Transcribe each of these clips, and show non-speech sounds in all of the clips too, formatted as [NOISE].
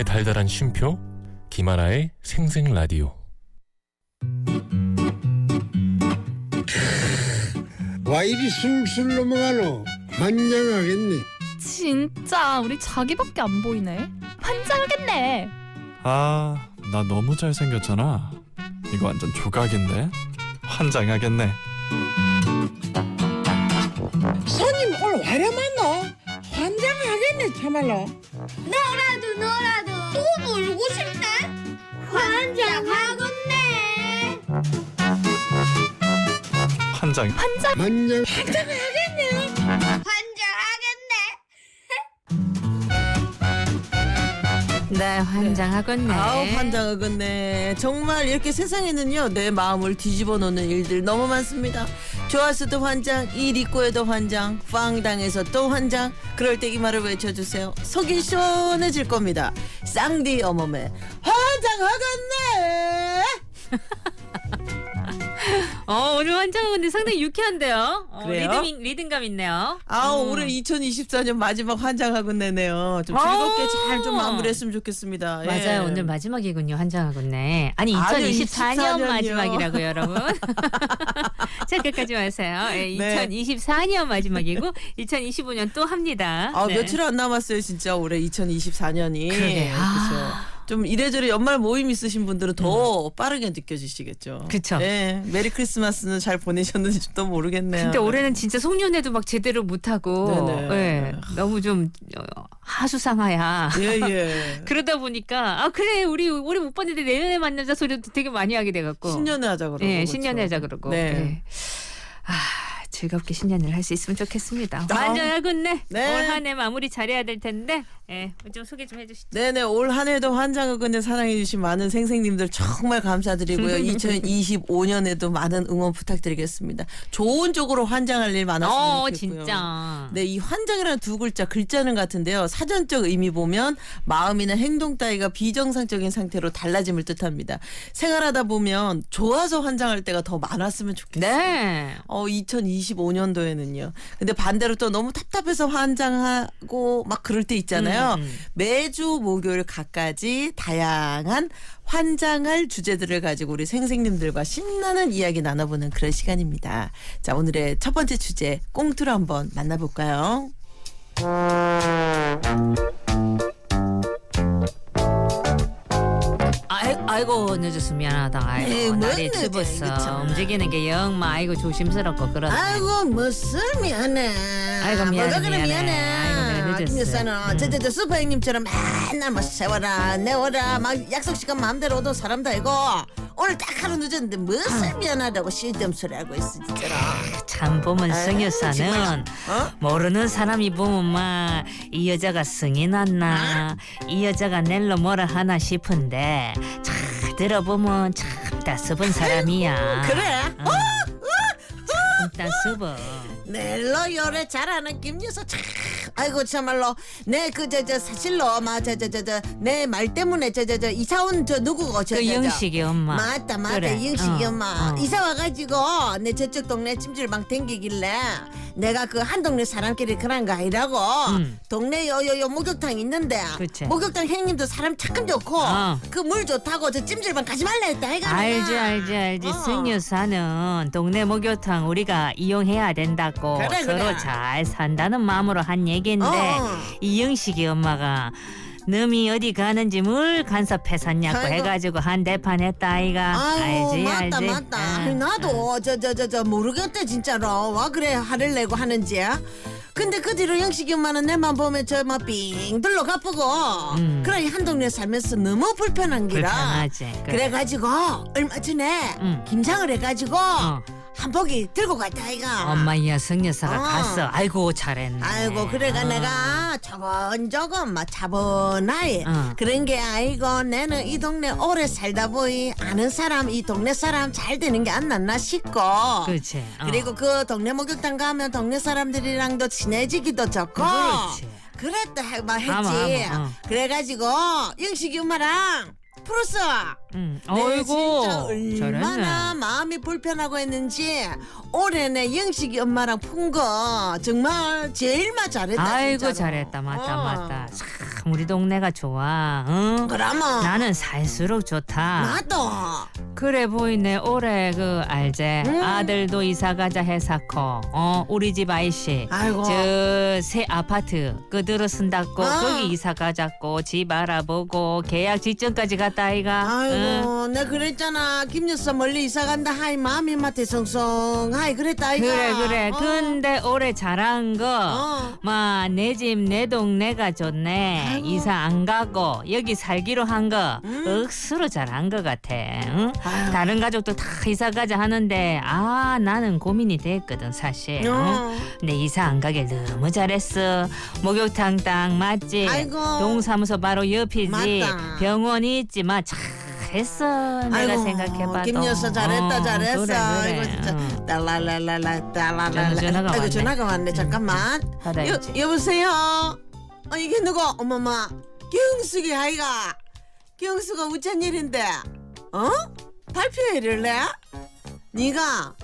아침의 달달한 쉼표 김하나의 생생 라디오 와 이리 술술 넘어가노 환장하겠네 진짜 우리 자기밖에 안 보이네. 환장하겠네. 아, 나 너무 잘생겼잖아. 이거 완전 조각인데? 환장하겠네. 손님 오늘 와려만노 환장하겠네 참말로 너라도 너라도 또 놀고 싶다 환장하겠네 환장. 환장 [LAUGHS] 환장하겠네 네, 환장하겠네. 아우 환장하겠네. 정말 이렇게 세상에는요 내 마음을 뒤집어 놓는 일들 너무 많습니다. 좋았어도 환장, 일 있고 해도 환장, 빵당해서 또 환장. 그럴 때 이 말을 외쳐주세요. 속이 시원해질 겁니다. 쌍디 어머매 환장하겠네. [LAUGHS] 어, 오늘 환장하겠네. 상당히 유쾌한데요. 어, 그래요? 리듬, 리듬감 있네요. 아우 음. 올해 2024년 마지막 환장하겠네네요. 좀 즐겁게 잘좀 마무리했으면 좋겠습니다. 예. 맞아요. 오늘 마지막이군요. 환장하겠네. 아니, 아니요, 2024년 24년 이요. 마지막이라고요, 여러분. [LAUGHS] 착각하지 마세요. 예, 네. 2024년 마지막이고 2025년 또 합니다. 아 네. 며칠 안 남았어요 진짜 올해 2024년이 그러게. 아. 좀 이래저래 연말 모임 있으신 분들은 더 빠르게 느껴지시겠죠. 음. 그쵸. 네, 메리 크리스마스는 잘 보내셨는지 또 모르겠네요. 근데 올해는 진짜 송년회도 막 제대로 못하고 네네. 예, 너무 좀 어, 하수상하야. 예 예. [LAUGHS] 그러다 보니까 아 그래 우리 올해 못 봤는데 내년에 만나자 소리도 되게 많이 하게 돼갖고 신년회 하자 그러고. 예 그렇죠. 신년회 하자 그러고 네. 예. 아 즐겁게 신년을 할 수 있으면 좋겠습니다. 아. 완전하겠네. 네. 올 한 해 마무리 잘해야 될 텐데 예 좀 소개 좀 해주시죠. 네네 올 한해도 환장하건데 사랑해주신 많은 생생님들 정말 감사드리고요. [LAUGHS] 2025년에도 많은 응원 부탁드리겠습니다. 좋은 쪽으로 환장할 일 많았으면 어 좋겠고요. 진짜. 네, 이 환장이라는 두 글자 글자는 같은데요. 사전적 의미 보면 마음이나 행동 따위가 비정상적인 상태로 달라짐을 뜻합니다. 생활하다 보면 좋아서 환장할 때가 더 많았으면 좋겠어요. 네. 어, 2025 년도에는요. 근데 반대로 또 너무 답답해서 환장하고 막 그럴 때 있잖아요. 음, 음. 매주 목요일 각가지 다양한 환장할 주제들을 가지고 우리 생생님들과 신나는 이야기 나눠보는 그런 시간입니다. 자, 오늘의 첫 번째 주제 꽁투를 한번 만나볼까요? 아이, 아이고 늦어서 미안하다. 아이고 에이, 뭔 날이 늦어, 이거 춥었어. 참. 움직이는 게영 아이고 조심스럽고 그렇네. 아이고 무슨 미안해 아이고, 미안해, 뭐가 그래 미안해. 미안해 아이고, 그래, 늦었어. 김여사는 저저저 슈퍼 형님처럼 맨날 뭐 세워라 내워라 막 약속 시간 마음대로 오던 사람도 아니고 오늘 딱 하루 늦었는데 무슨 미안하다고 쓸데없는 소리 하고 있어 진짜로 참 보면 아이, 승 여사는 정말. 어? 모르는 사람이 보면 막 이 여자가 승이 났나 이 여자가 낼로 뭐라 하나 싶은데 잘 들어보면 참 따스분 사람이야. 그래? 어. 참 따스분. 넬로 요래 잘하는 김여사 참 아이고 참말로 내 그 저 저 사실로 막저저저저내 말 때문에 저 저 저 이사 온 저 누구고 저, 그 저, 저. 영식이 엄마. 맞다 맞다 그래. 영식이 어, 엄마 어. 이사 와가지고 내 저쪽 동네 찜질방 댕기길래 내가 그 한 동네 사람끼리 그런 거 아니라고 음. 동네 요요요 목욕탕 있는데 그치. 목욕탕 형님도 사람 착한 좋고 어. 그 물 좋다고 저 찜질방 가지 말라 했다 해가 알지 알지 알지 어. 승 여사는 동네 목욕탕 우리가 이용해야 된다고 그래, 서로 그래. 잘 산다는 마음으로 한 얘기 인데 어. 이 영식이 엄마가 놈이 어디 가는지 뭘 간섭해 샀냐고 아이고. 해가지고 한 대판 했다 아이가 알지 맞다 알지 맞다 아, 나도 저 저 저 저 모르겠대 진짜로 와 그래 화를 내고 하는지 근데 그 뒤로 영식이 엄마는 내만 보면 저막빙 둘러 가쁘고 음. 그래 한 동네 살면서 너무 불편한 기라 불편하지 그래. 그래가지고 얼마 전에 음. 김장을 해가지고 어. 한복이 들고 갔다 아이가 엄마야 승 여사가 어. 갔어 아이고 잘했네 아이고 그래가 어. 내가 저번저건 막 차분하게 어. 그런 게 아이고 내는 이 동네 오래 살다 보니 아는 사람 이 동네 사람 잘 되는 게안 낫나 싶고 그렇지 어. 그리고 그 동네 목욕탕 가면 동네 사람들이랑도 친해지기도 좋고 그렇지. 그랬다 해- 막 했지 아마, 아마, 어. 그래가지고 영식이 엄마랑 풀었어 음. 내 어이구. 진짜 얼마나 잘했네. 마음이 불편하고 했는지 올해 내 영식이 엄마랑 푼 거 정말 제일만 잘했다 아이고 진짜로. 잘했다 맞다 어. 맞다 참 우리 동네가 좋아 응? 그러면 나는 살수록 좋다 나도 그래 보이네 올해 그 알제 음. 아들도 이사 가자 해사코 어 우리 집 아이씨 아이고 저 새 아파트 그 들어 쓴다고 아. 거기 이사 가자고 집 알아보고 계약 지점까지 갔다 아이가 응? 아이고 내가 그랬잖아 김여사 멀리 이사 간다 하이 마음이 마태 성성 하이 그랬다 아이가 그래 그래 어. 근데 올해 잘한 거 어. 마, 내 집, 내 동네가 좋네. 아이고. 이사 안 가고 여기 살기로 한 거 음. 억수로 잘한 것 같아. 응? 아유. 다른 가족도 다 이사 가자 하는데 아 나는 고민이 됐거든 사실. 응? 어. 근데 이사 안 가길 너무 잘했어. 목욕탕 땅 맞지? 아이고. 동사무소 바로 옆이지. 맞다. 병원 있지. 마 잘했어. 내가 아이고, 생각해봐도. 김 여사 잘했다 어, 잘했어. 그래, 그래. 이거 진짜. 응. 딸랄랄랄라 딸랄랄라. 전화- 전화가 아이고 왔네. 전화가 왔네. 잠깐만. 여, 받아야지. 여보세요? 어 이게 누구? 어머마 경숙이 아이가. 경수가 우찬 일인데. 어? 발표회를 내 네가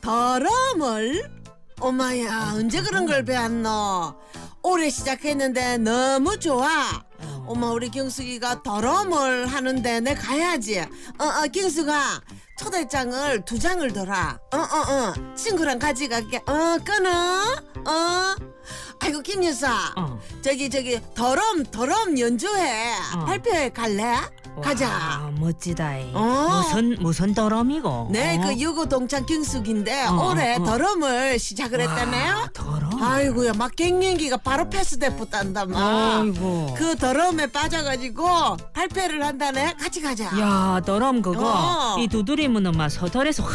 더럼을? 엄마야 언제 그런 걸 배웠노? 올해 시작했는데 너무 좋아 엄마 우리 경숙이가 더럼을 하는데 내 가야지. 어어 경숙아 초대장을 두 장을 더라. 어어어. 친구랑 같이 갈게. 어 끊어? 어 아이고 김 여사 어. 저기 저기 더럼 더럼 연주회 어. 발표회 갈래? 가자 와, 멋지다. 이. 어. 무슨 무슨 더럼이고? 네, 어? 그 유고 동창 경숙인데 어, 올해 어. 더럼을 시작을 와, 했다네요. 더럼. 아이고야, 막 갱년기가 바로 패스대포 딴다 막. 아이고. 그 더럼에 빠져가지고 발표를 한다네. 같이 가자. 야, 더럼 그거 어. 이 두드리면은 막 서털에서 확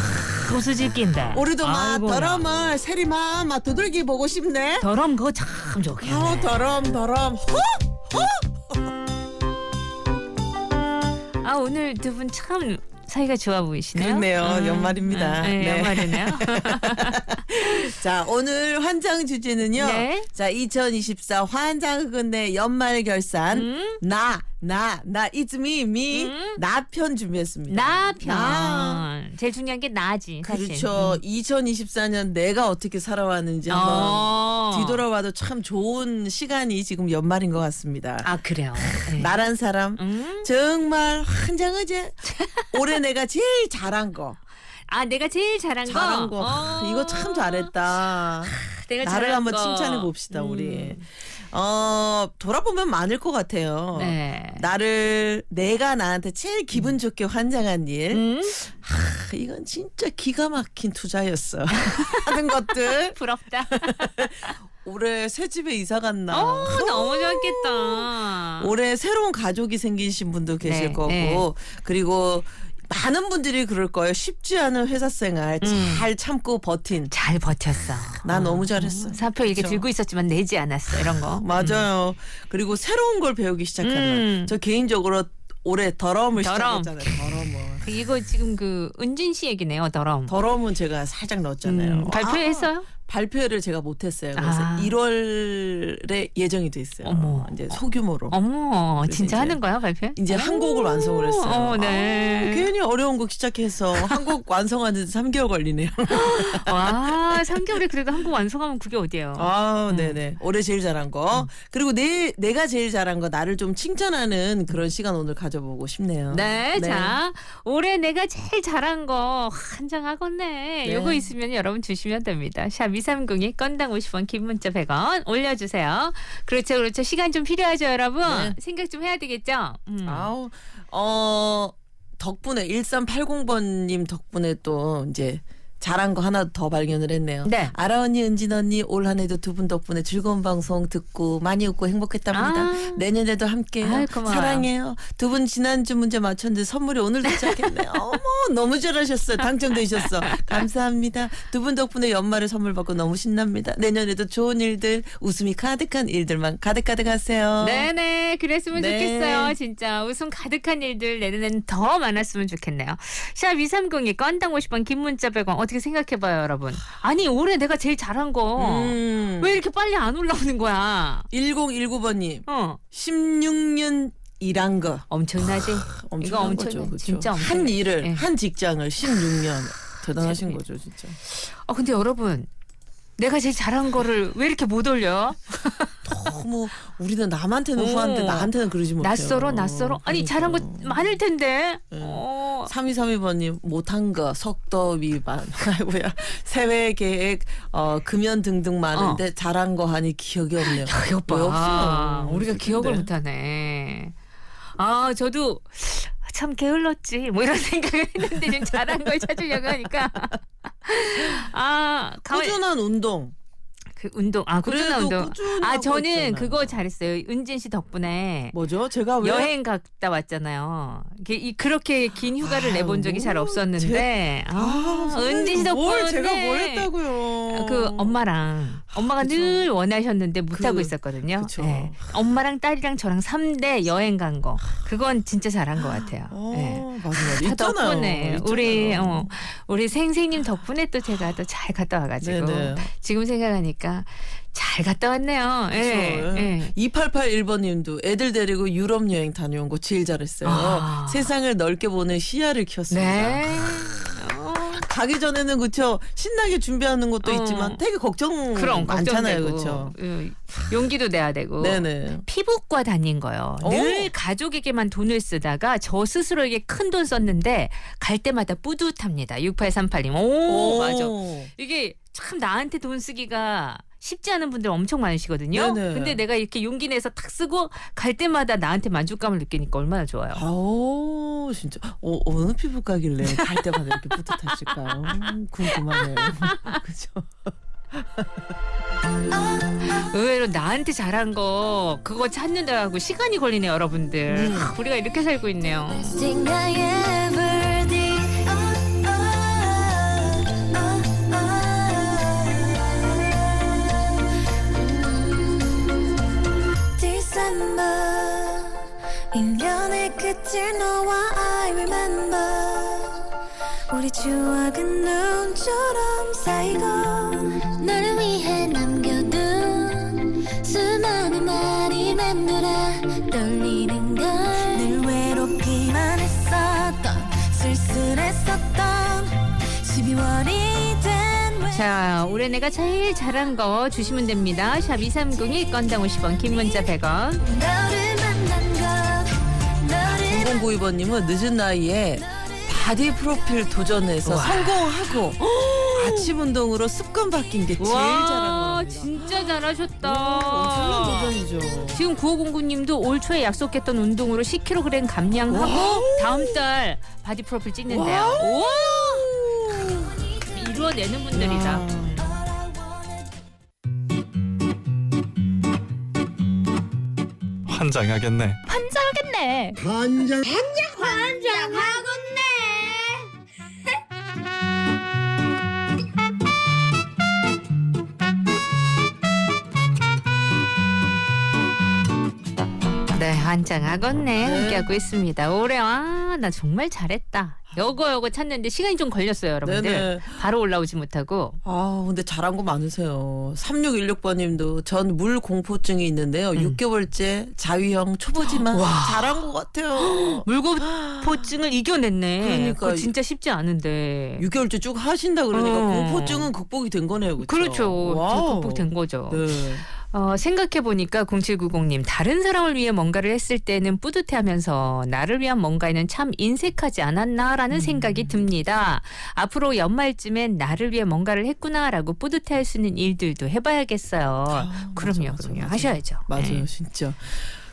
웃어질긴데. 우리도 막. 더럼을 세리만 막 두들기 보고 싶네. 더럼 그거 참 좋겠네. 어, 더럼, 더럼. 호! 아 오늘 두 분 참 사이가 좋아 보이시네요. 그렇네요. 연말입니다. 네, 네. 연말이네요. [LAUGHS] 자, 오늘 환장 주제는요. 네. 자, 2024 환장 흑은의 연말 결산. 음? 나, 나, 나, it's me, me. 음? 나편 준비했습니다. 나편. 나. 제일 중요한 게 나지. 사실. 그렇죠. 음. 2024년 내가 어떻게 살아왔는지 한번 어. 뒤돌아봐도 참 좋은 시간이 지금 연말인 것 같습니다. 아 그래요. [LAUGHS] 네. 나란 사람 음? 정말 환장하지. 올해 내가 제일 잘한 거, 아 내가 제일 잘한 거. 잘한 거. 어. 이거 참 잘했다. 내가 나를 잘한 한번 거. 칭찬해 봅시다 음. 우리. 어 돌아보면 많을 것 같아요. 네. 나를 내가 나한테 제일 기분 좋게 환장한 일. 음? 하, 이건 진짜 기가 막힌 투자였어. [LAUGHS] 하는 것들. [LAUGHS] 부럽다. [LAUGHS] 올해 새 집에 이사 갔나. 어, 너무 좋았겠다. 올해 새로운 가족이 생기신 분도 계실 네, 거고 네. 그리고 많은 분들이 그럴 거예요. 쉽지 않은 회사 생활 음. 잘 참고 버틴. 잘 버텼어. 나 너무 잘했어. 사표 이렇게 그렇죠. 들고 있었지만 내지 않았어 이런 거. [LAUGHS] 맞아요. 그리고 새로운 걸 배우기 시작하는. 음. 저 개인적으로 올해 더럼을 더럼. 시작했잖아요. 음. 이거 지금 그 은진 씨 얘기네요. 더럼. 더럼은 제가 살짝 넣었잖아요. 음, 발표했어요? 아, 발표를 제가 못했어요. 그래서 아. 1월에 예정이 돼 있어요. 어머. 이제 소규모로. 어머, 그래서 진짜 이제- 하는 거야 발표? 이제 한 곡을 완성을 했어요. 어, 네. 아, 괜히 어려운 곡 시작해서 한 곡 완성하는 데 3개월 걸리네요. [LAUGHS] 와, 3개월에 그래도 한 곡 완성하면 그게 어디예요? 아, 음. 네네. 올해 제일 잘한 거. 그리고 내, 내가 제일 잘한 거, 나를 좀 칭찬하는 그런 시간 오늘 가져보고 싶네요. 네, 자, 올해 내가 제일 잘한 거 한 장 하겠네. 네. 요거 있으면 여러분 주시면 됩니다. 샵 230이 건당 50원, 긴 문자 100원 올려주세요. 그렇죠, 그렇죠. 시간 좀 필요하죠, 여러분? 네. 생각 좀 해야 되겠죠? 음. 아우, 어, 덕분에, 1380번님 덕분에 또 이제 잘한 거 하나 더 발견을 했네요. 네. 아라 언니, 은진 언니 올 한 해도 두 분 덕분에 즐거운 방송 듣고 많이 웃고 행복했답니다. 아. 내년에도 함께해요. 아유, 고마워요. 사랑해요. 두 분 지난주 문제 맞췄는데 선물이 오늘 도착했네요. [LAUGHS] 어머 너무 잘하셨어요. 당첨되셨어. 감사합니다. 두 분 덕분에 연말에 선물 받고 너무 신납니다. 내년에도 좋은 일들, 웃음이 가득한 일들만 가득가득 하세요. 네네 그랬으면 네. 좋겠어요 진짜 웃음 가득한 일들 내년에는 더 많았으면 좋겠네요 샵 230이 건당 50원 긴 문자 100원 어떻게 생각해봐요 여러분 아니 올해 내가 제일 잘한 거 왜 음. 이렇게 빨리 안 올라오는 거야 1019번님 어 16년 일한 거 엄청나지? 이거 엄청난 엄청나. 거죠, 그쵸? 진짜 엄청나. 한 일을 예. 한 직장을 16년 [LAUGHS] 대단하신. 거죠 진짜. 어 근데 여러분 내가 제일 잘한 거를 왜 이렇게 못 올려? 너무 우리는 남한테는 어. 후한데 나한테는 그러지 못해요. 낯설어 낯설어. 아니 잘한 거 많을 텐데. 네. 어. 3232번님 못한 거 속도 위반 아이고야 세외 계획 어 금연 등등 많은데 잘한 거 하니 기억이 없네요. 아, 오빠. 왜 없어요? 우리가 기억을. 못하네. 아 저도 참 게을렀지 뭐 이런 [LAUGHS] 생각을 했는데 지금 잘한 걸 찾으려고 하니까 아 꾸준한 운동. 그 운동 아 꾸준한 그래도 운동 꾸준히 아 하고 저는 있잖아요. 그거 잘했어요 은진 씨 덕분에 뭐죠? 제가 왜 여행 갔다 왔잖아요. 이게 이- 그렇게 긴 휴가를 아유, 내본 적이 잘 뭐, 없었는데 아, 은진 씨 덕분에 뭘 제가 뭘 했다고요? 그 엄마랑 엄마가 그쵸. 늘 원하셨는데 못 하고 그, 있었거든요. 그쵸. 예. 엄마랑 딸이랑 저랑 3대 여행 간 거. 그건 진짜 잘한 것 같아요. 어, 예. 맞아 맞아. 다 있잖아요. 덕분에 우리 있잖아요. 어 우리 생생님 덕분에 또 제가 또 잘 갔다 와가지고 네네. 지금 생각하니까 잘 갔다 왔네요. 예. 예. 2881번님도 애들 데리고 유럽 여행 다녀온 거 제일 잘했어요. 아. 세상을 넓게 보는 시야를 키웠습니다. 네. 어, 가기 전에는 그쵸 신나게 준비하는 것도 어. 있지만 되게 걱정 그럼 많잖아요, 걱정되고, 그쵸? 음, 용기도 내야 되고. 네네. 피부과 다닌 거요. 오. 늘 가족에게만 돈을 쓰다가 저 스스로에게 큰 돈 썼는데 갈 때마다 뿌듯합니다. 6838님. 오, 맞아. 이게 참 나한테 돈 쓰기가 쉽지 않은 분들 엄청 많으시거든요. 네네. 근데 내가 이렇게 용기 내서 탁 쓰고 갈 때마다 나한테 만족감을 느끼니까 얼마나 좋아요. 아오 진짜 어, 어느 피부과길래 갈 때마다 이렇게 뿌듯하실까요? 음, 궁금하네요. [LAUGHS] 그죠? [LAUGHS] 의외로 나한테 잘한 거 그거 찾는다고 시간이 걸리네 요, 여러분들. 음. 하, 우리가 이렇게 살고 있네요. 1년의 끝을 너와 I remember 우리 추억은 눈처럼 쌓이고 너를 위해 남겨둔 수많은 말이 맴돌아 떨리는 걸 늘 외롭기만 했었던 쓸쓸했었던 12월이 된 자, 올해 내가 제일 잘한 거 주시면 됩니다. 샵 2302 건당 50원, 긴 문자 100원. 너를 4092번님은 늦은 나이에 바디 프로필 도전해서 우와. 성공하고 [GASPS] 아침 운동으로 습관 바뀐 게 제일 잘한 거예요. 진짜 잘하셨다. 엄청난 도전이죠. 지금 구호공구님도 올 초에 약속했던 운동으로 10kg 감량하고 다음 달 바디 프로필 찍는데요. 오! 이루어내는 분들이다. 환장하겠네. 환 장하겠네. 간장 환장하겠네 네, 환장하겠네. 함께하고 있습니다. 올해 아, 나 정말 잘했다. 요거 요거 찾는데 시간이 좀 걸렸어요, 여러분들. 네네. 바로 올라오지 못하고. 아, 근데 잘한 거 많으세요. 3616번님도 전 물 공포증이 있는데요. 음. 6개월째 자위형 초보지만 잘한 것 같아요. [GASPS] 물고포증을 이겨냈네. 그러니까 그거 진짜 쉽지 않은데. 6개월째 쭉 하신다 그러니까 어. 공포증은 극복이 된 거네요. 그렇죠? 그렇죠. 와우. 극복된 거죠. 네. 어, 생각해보니까 0790님, 다른 사람을 위해 뭔가를 했을 때는 뿌듯해 하면서 나를 위한 뭔가에는 참 인색하지 않았나라는 음. 생각이 듭니다. 앞으로 연말쯤엔 나를 위해 뭔가를 했구나라고 뿌듯해 할 수 있는 일들도 해봐야겠어요. 아, 그럼요, 맞아, 그럼요. 맞아. 하셔야죠. 맞아요, 네. 진짜.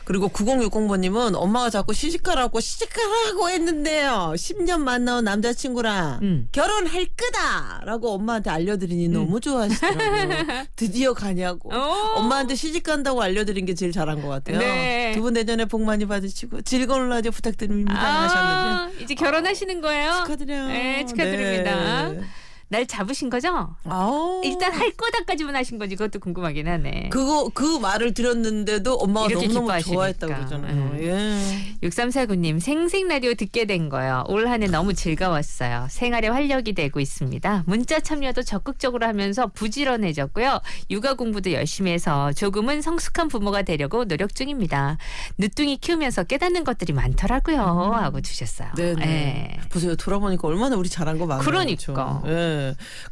그리고 9060번님은 엄마가 자꾸 시집가라고 시집가라고 했는데요. 10년 만나온 남자친구랑 음. 결혼할 거다라고 엄마한테 알려드리니 너무 좋아하시더라고요. [LAUGHS] 드디어 가냐고. 오! 엄마한테 시집 간다고 알려드린 게 제일 잘한 것 같아요. 네. 두 분 내년에 복 많이 받으시고 즐거운 라디오 부탁드립니다 하셨는데 아, 이제 결혼하시는 거예요? 축하드려요. 네, 축하드립니다. 네. 날 잡으신 거죠? 아우. 일단 할 거다까지만 하신 건지 그것도 궁금하긴 하네. 그거 그 말을 들었는데도 엄마가 이렇게 너무너무 기뻐하시니까. 좋아했다고 그러잖아요. 음. 예. 6349님 생생 라디오 듣게 된 거요. 올 한해 너무 즐거웠어요. 생활에 활력이 되고 있습니다. 문자 참여도 적극적으로 하면서 부지런해졌고요. 육아 공부도 열심히 해서 조금은 성숙한 부모가 되려고 노력 중입니다. 늦둥이 키우면서 깨닫는 것들이 많더라고요. 하고 주셨어요. 음. 네네. 예. 보세요. 돌아보니까 얼마나 우리 잘한 거 많아요. 그러니까. 그렇죠? 예.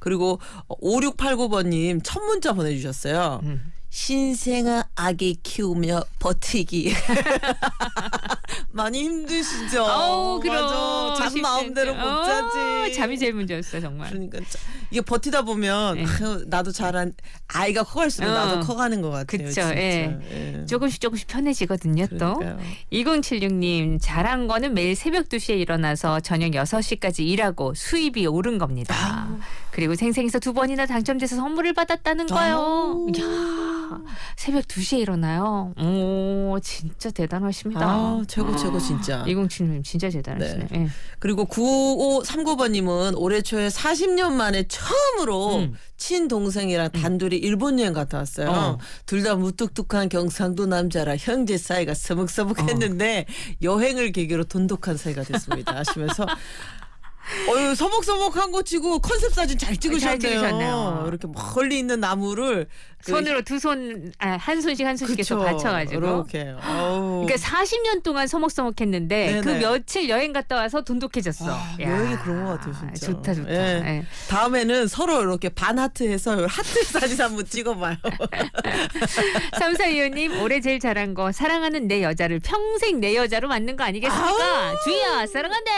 그리고 5689번님 첫 문자 보내주셨어요. 음. 신생아 아기 키우며 버티기. [LAUGHS] 많이 힘드시죠? 어우, 그럼. 맞아. 잠 마음대로 못. 자지. 어, 잠이 제일 문제였어, 정말. 그러니까 자- 이게 버티다 보면 네. 아유, 나도 자란 아이가 커갈수록 어. 나도 커가는 것 같아요. 그쵸, 진짜. 예. 예. 조금씩 조금씩 편해지거든요, 또. 그러니까요. 2076님, 잘한 거는 매일 새벽 2시에 일어나서 저녁 6시까지 일하고 수입이 오른 겁니다. 그리고 생생에서 두 번이나 당첨돼서 선물을 받았다는 거요. 이야, 새벽 2시에 일어나요. 오, 진짜 대단하십니다. 아, 최고 최고 진짜. 2076님 진짜 대단하시네. 예. 그리고 9539번님은 올해 초에 40년 만에 처음으로 음. 친동생이랑 단둘이 일본 여행 갔다 왔어요. 어. 둘 다 무뚝뚝한 경상도 남자라 형제 사이가 서먹서먹했는데 여행을 계기로 돈독한 사이가 됐습니다. 하시면서 [LAUGHS] 어유 서먹서먹한 거 치고 컨셉 사진 잘 찍으셨네요. 찍으셨네요. 이렇게 멀리 있는 나무를 그- 손으로 두 손, 아, 한 손씩 한 손씩 해서 그쵸. 받쳐가지고. 이렇게. 그러니까 40년 동안 서먹서먹했는데 그 네네. 며칠 여행 갔다 와서 돈독해졌어. 아, 야, 여행이 그런 것 같아요, 진짜. 좋다, 좋다. 예. 예. 다음에는 서로 이렇게 반 하트 해서 하트 사진 한번 찍어봐요. [LAUGHS] 삼사이호님 올해 제일 잘한 거 사랑하는 내 여자를 평생 내 여자로 만든 거 아니겠습니까? 주희야 사랑한대.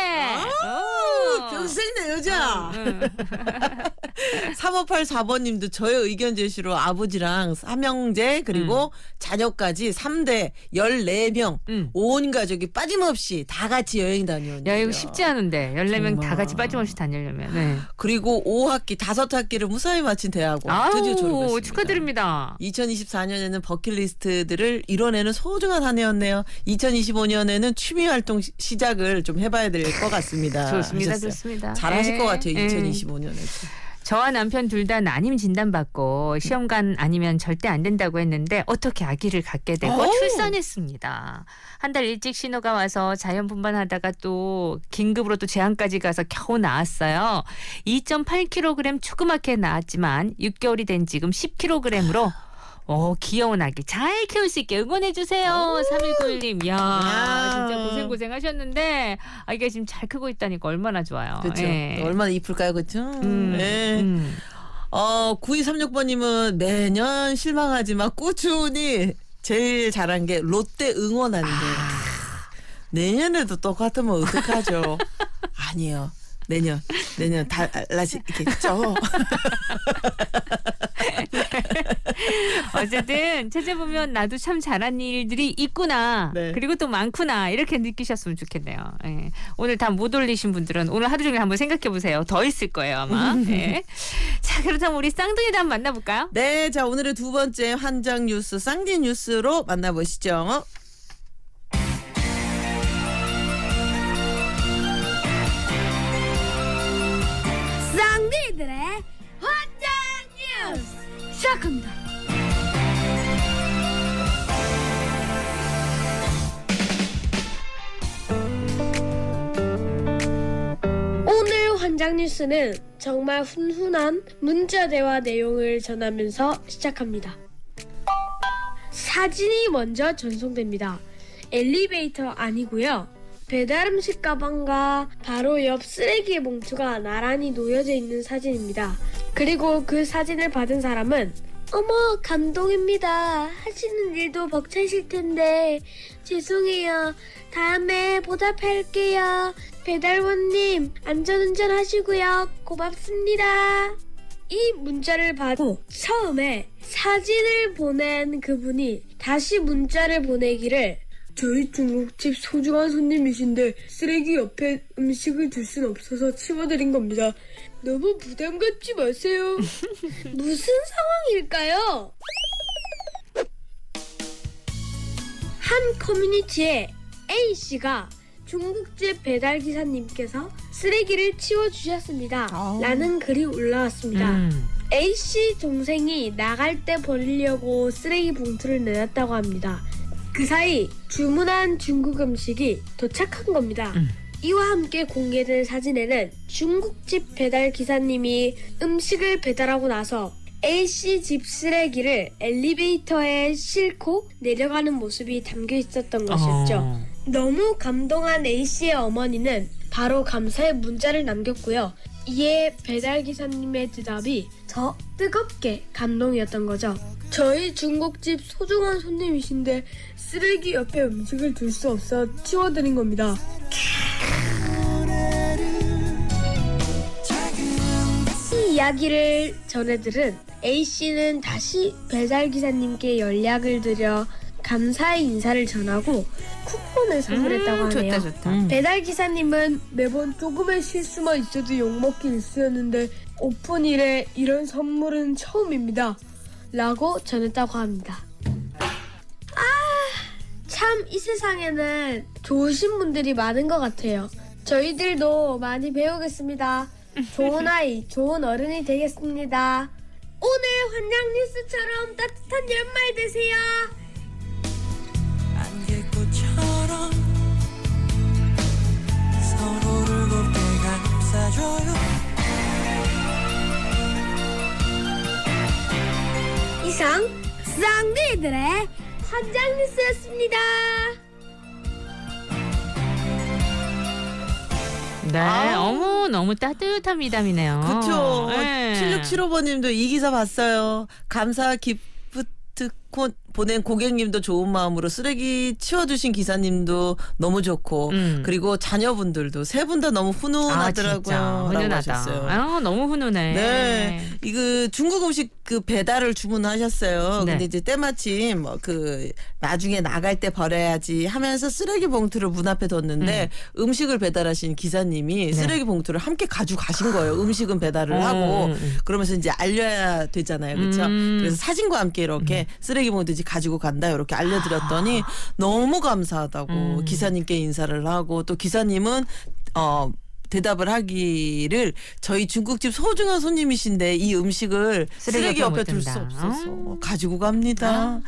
어. 평생 내 여자. 응. 3584번님도 저의 의견 제시로 아버지랑 삼형제 그리고 자녀까지 3대 14명 음. 온 가족이 빠짐없이 다 같이 여행 다녀온 야 이거. 쉽지 않은데 14명 다 정말. 같이 빠짐없이 다니려면. 네. 그리고 5학기 5학기를 무사히 마친 대학원 드디어 아우 졸업했습니다. 축하드립니다. 2024년에는 버킷리스트들을 이뤄내는 소중한 한 해였네요. 2025년에는 취미 활동 시- 시작을 좀 해봐야 될 것 같습니다. [LAUGHS] 좋습니다, 하셨어요. 좋습니다. 잘하실 예, 것 같아요. 예. 2025년에. 저와 남편 둘 다 난임 진단받고 시험관 아니면 절대 안 된다고 했는데 어떻게 아기를 갖게 되고 어우. 출산했습니다. 한 달 일찍 신호가 와서 자연 분반하다가 또 긴급으로 또 제한까지 가서 겨우 나왔어요. 2.8kg 조그맣게 나왔지만 6개월이 된 지금 10kg으로 어, 귀여운 아기 잘 키울 수 있게 응원해 주세요. 3191님. 이야, 야. 진짜 고생 고생 하셨는데 아기가 지금 잘 크고 있다니까 얼마나 좋아요. 그렇죠. 예. 얼마나 이쁠까요, 그렇죠? 음, 네. 음. 어, 9236번님은 매년 실망하지만 꾸준히 제일 잘한 게 롯데 응원하는데 아. 내년에도 똑같으면 어떡하죠? [LAUGHS] 아니에요. 내년, 내년 달라지 겠죠? [LAUGHS] [LAUGHS] [LAUGHS] 어쨌든 찾아보면 나도 참 잘한 일들이 있구나. 네. 그리고 또 많구나. 이렇게 느끼셨으면 좋겠네요. 예. 오늘 다 못 올리신 분들은 오늘 하루 종일 한번 생각해 보세요. 더 있을 거예요 아마. 예. [LAUGHS] 자 그렇다면 우리 쌍둥이도 한번 만나볼까요? 네, 자 오늘의 두 번째 한장 뉴스 쌍디 뉴스로 만나보시죠. 쌍디들의 환장 뉴스 시작합니다. 환장 뉴스는 정말 훈훈한 문자 대화 내용을 전하면서 시작합니다. 사진이 먼저 전송됩니다. 엘리베이터 아니고요. 배달 음식 가방과 바로 옆 쓰레기 봉투가 나란히 놓여져 있는 사진입니다. 그리고 그 사진을 받은 사람은 어머 감동입니다. 하시는 일도 벅차실 텐데 죄송해요. 다음에 보답할게요. 배달원님 안전운전 하시고요. 고맙습니다. 이 문자를 받고 처음에 사진을 보낸 그분이 다시 문자를 보내기를 저희 중국집 소중한 손님이신데 쓰레기 옆에 음식을 둘 순 없어서 치워드린 겁니다. 너무 부담 갖지 마세요. [LAUGHS] 무슨 상황일까요? 한 커뮤니티에 A씨가 중국집 배달 기사님께서 쓰레기를 치워주셨습니다. 라는 글이 올라왔습니다. 음. A씨 동생이 나갈 때 버리려고 쓰레기 봉투를 내놨다고 합니다. 그 사이 주문한 중국 음식이 도착한 겁니다. 음. 이와 함께 공개된 사진에는 중국집 배달 기사님이 음식을 배달하고 나서 A씨 집 쓰레기를 엘리베이터에 싣고 내려가는 모습이 담겨 있었던 것이었죠. 어. 너무 감동한 A씨의 어머니는 바로 감사의 문자를 남겼고요. 이에 배달 기사님의 대답이 더 뜨겁게 감동이었던 거죠. 저희 중국집 소중한 손님이신데 쓰레기 옆에 음식을 둘 수 없어 치워드린 겁니다. 이 이야기를 전해들은 A 씨는 다시 배달 기사님께 연락을 드려 감사의 인사를 전하고 쿠폰을 선물했다고 음, 하네요. 좋다 좋다. 음. 배달 기사님은 매번 조금의 실수만 있어도 욕먹기 일쑤였는데 오픈일에 이런 선물은 처음입니다. 라고 전했다고 합니다. 아, 참 이 세상에는 좋으신 분들이 많은 것 같아요. 저희들도 많이 배우겠습니다. 좋은 아이, 좋은 어른이 되겠습니다. 오늘 환장 뉴스처럼 따뜻한 연말 되세요. 안개꽃처럼 서로를 곱게 감싸줘요 이상 쌍둥이들의 환장 뉴스였습니다. 네, 아우. 어머 너무 따뜻한 미담이네요. 그쵸. 네. 7675번님도 이 기사 봤어요. 감사 기프트 콘 보낸 고객님도 좋은 마음으로 쓰레기 치워주신 기사님도 너무 좋고 음. 그리고 자녀분들도 세 분 다 너무 아 훈훈하더라고요. 라고 훈훈하다. 아 너무 훈훈해. 네. 이거 중국 음식 그 배달을 주문하셨어요. 네. 근데 이제 때마침 뭐 그 나중에 나갈 때 버려야지 하면서 쓰레기 봉투를 문 앞에 뒀는데 음. 식을 배달하신 기사님이 쓰레기 봉투를 함께 가지고 가신 거예요. 음식은 배달을 네. 어, 하고 음, 음. 그러면서 이제 알려야 되잖아요. 그렇죠? 음. 그래서 사진과 함께 이렇게 쓰레기 봉투 이제 가지고 간다 이렇게 알려드렸더니 너무 감사하다고 음. 기사님께 인사를 하고 또 기사님은 어 대답을 하기를 저희 중국집 소중한 손님이신데 이 음식을 쓰레기 쓰레기 옆에 옆에 둘수못 둔다. 없어서 아. 가지고 갑니다.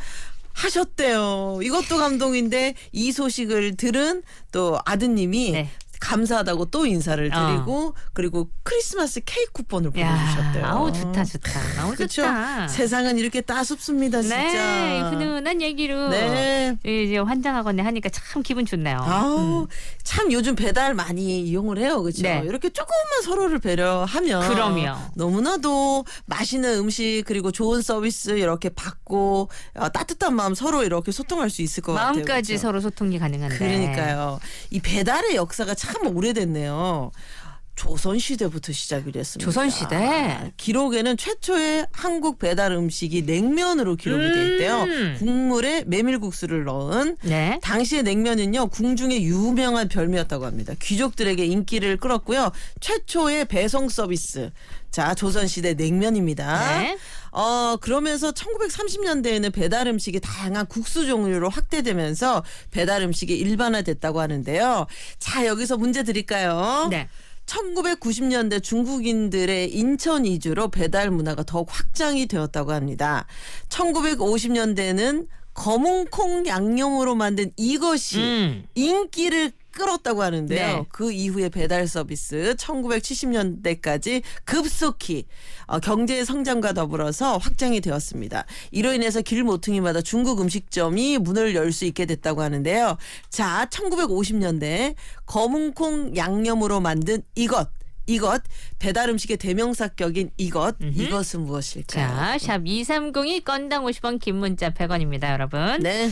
하셨대요. 이것도 감동인데 이 소식을 들은 또 아드님이 네. 감사하다고 또 인사를 어. 드리고 그리고 크리스마스 케이크 쿠폰을 야, 보내주셨대요. 아우 좋다 좋다. 아우 그쵸? 좋다. 세상은 이렇게 따숩습니다, 진짜. 네, 훈훈한 얘기로 네. 이제 환장하거나 하니까 참 기분 좋네요. 아우 음. 참 요즘 배달 많이 이용을 해요, 그렇죠? 네. 이렇게 조금만 서로를 배려하면 그럼요. 너무나도 맛있는 음식 그리고 좋은 서비스 이렇게 받고 어, 따뜻한 마음 서로 이렇게 소통할 수 있을 것 같아요. 마음까지 그렇죠? 서로 소통이 가능한데. 그러니까요. 이 배달의 역사가 참 오래됐네요. 조선 시대부터 시작이 됐습니다. 조선 시대? 기록에는 최초의 한국 배달 음식이 냉면으로 기록이 돼 있대요. 음. 국물에 메밀국수를 넣은 네. 당시의 냉면은요 궁중의 유명한 별미였다고 합니다. 귀족들에게 인기를 끌었고요. 최초의 배송 서비스. 자 조선시대 냉면입니다. 네. 어 그러면서 1930년대에는 배달 음식이 다양한 국수 종류로 확대되면서 배달 음식이 일반화됐다고 하는데요. 자 여기서 문제 드릴까요? 네. 1990년대 중국인들의 인천 이주로 배달 문화가 더욱 확장이 되었다고 합니다. 1950년대는 검은콩 양념으로 만든 이것이 음. 인기를 끌었다고 하는데요. 네. 그 이후에 배달 서비스 1970년대까지 급속히 어, 경제의 성장과 더불어서 확장이 되었습니다. 이로 인해서 길 모퉁이마다 중국 음식점이 문을 열 수 있게 됐다고 하는데요. 자, 1950년대 검은콩 양념으로 만든 이것 이것 배달 음식의 대명사격인 이것 음흠. 이것은 무엇일까요? 자, 샵 2302 건당 50원 긴 문자 100원입니다, 여러분. 네.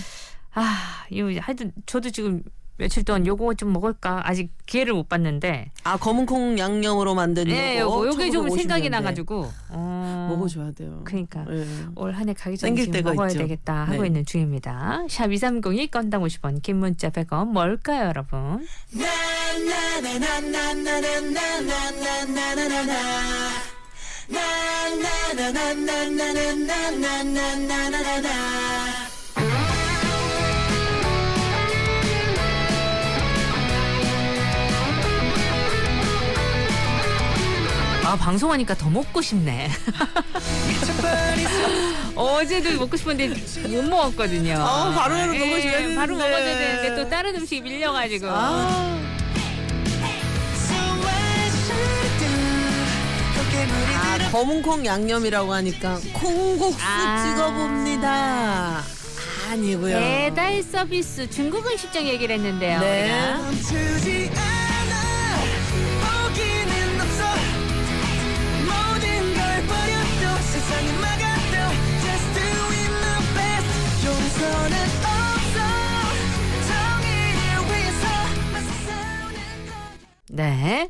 아, 이거 하여튼 저도 지금 며칠 동안 요거 좀 먹을까 아직 기회를 못 봤는데. 아 검은콩 양념으로 만든 네, 요거 요거 요게 좀 1950 생각이 년대. 나 가지고. 어. 먹어줘야 돼요. 그러니까 네. 올한 해 가기 전에 땡길 지금 때가 먹어야 있죠. 되겠다 하고 네. 있는 중입니다. 샵 2302 건당 50원 긴 문자 100원 뭘까요, 여러분? 아 방송하니까 더 먹고 싶네. [LAUGHS] 어제도 먹고 싶은데 못 먹었거든요. 아, 바로 예, 먹어줘야 되는데. 바로 먹어야 되는데 또 다른 음식이 밀려가지고. 아, 검은콩 양념이라고 하니까 콩국수 아. 찍어봅니다. 아니고요. 배달 서비스 중국 음식점 얘기를 했는데요. 네. 우리가. 멈추지 않아 포기는 없어 모든 걸 버려도 세상이 막아도 Just doing my best 용서는 없어 정의를 위해서 맞서는 네.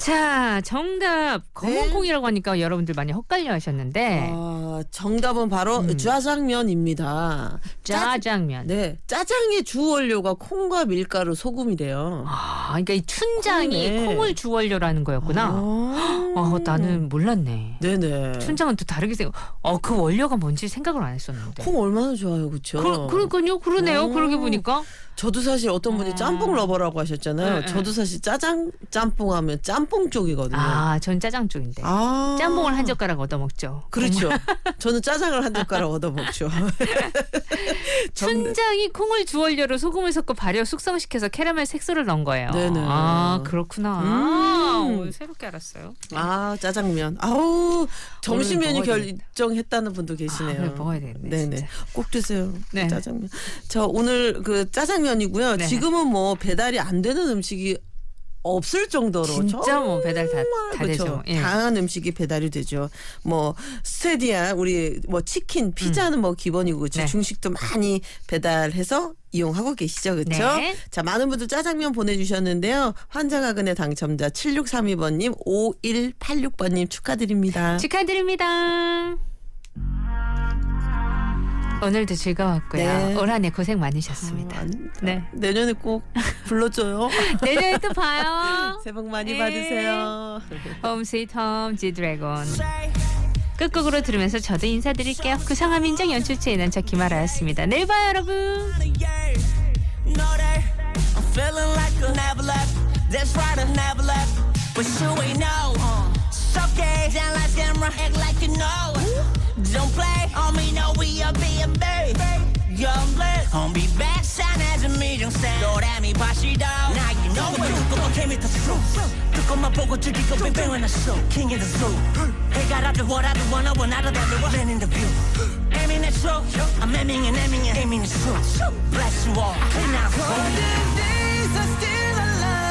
자, 정답 검은콩이라고 하니까 여러분들 많이 헷갈려 하셨는데 아, 정답은 바로 음. 짜장면입니다. 짜, 짜장면. 네, 짜장의 주 원료가 콩과 밀가루, 소금이래요. 아, 그러니까 이 춘장이 콩이네. 콩을 주원료라는 거였구나. 아, 어, 나는 몰랐네. 네네. 춘장은 또 다르게 생각. 어, 그 원료가 뭔지 생각을 안 했었는데. 콩 얼마나 좋아요, 그렇죠? 그, 그러니까요. 그러네요. 오. 그러게 보니까. 저도 사실 어떤 분이 아. 짬뽕 러버라고 하셨잖아요. 응, 응. 저도 사실 짜장 짬뽕 하면 짬뽕 쪽이거든요. 아, 전 짜장 쪽인데. 아. 짬뽕을 한 젓가락 얻어 먹죠. 그렇죠. [LAUGHS] 저는 짜장을 한 젓가락 얻어 먹죠. [LAUGHS] 춘장이 콩을 주원료로 소금을 섞고 발효 숙성시켜서 캐러멜 색소를 넣은 거예요. 네네. 아 그렇구나. 음. 아, 오, 새롭게 알았어요. 아 짜장면. 아우 점심 메뉴. 결정했다는 분도 계시네요. 아, 오늘 먹어야 되겠네, 네네. 진짜. 꼭 드세요. 네. 짜장면. 저 오늘 그 짜장면이고요. 네. 지금은 뭐 배달이 안 되는 음식이 없을 정도로 진짜 뭐 배달 다, 다 그렇죠. 되죠. 예. 다양한 음식이 배달이 되죠. 뭐 스테디아 우리 뭐 치킨, 피자는 뭐 기본이고 그렇죠. 네. 중식도 많이 배달해서 이용하고 계시죠. 그렇죠? 네. 자, 많은 분들 짜장면 보내 주셨는데요. 환장하근의 당첨자 7632번 님, 5186번 님 축하드립니다. 축하드립니다. 오늘도 즐거웠고요. 네. 올 한해 고생 많으셨습니다. 아. 네. 내년에 꼭 불러줘요. [LAUGHS] 내년에 또 봐요. [LAUGHS] 새해 복 많이 네. 받으세요. 홈 스위트 홈 지드래곤. 끝곡으로 들으면서 저도 인사드릴게요. 구상한 민정 연출체의 난저 김아라였습니다. 내일 봐요 여러분. But you ain't know. It's okay. Down like camera, act like you know. your baby. baby. Young bless be back sign as a medium stand it 바시다 Now you know what you go came with the truth. 조금만 보고 즐기고 뺑뺑 when the show King of the zoo. Out the water I do want I want out of everyone Man in the view. Aiming at I'm aiming and aiming and aiming at show Bless you all. I cannot hold days are still alive.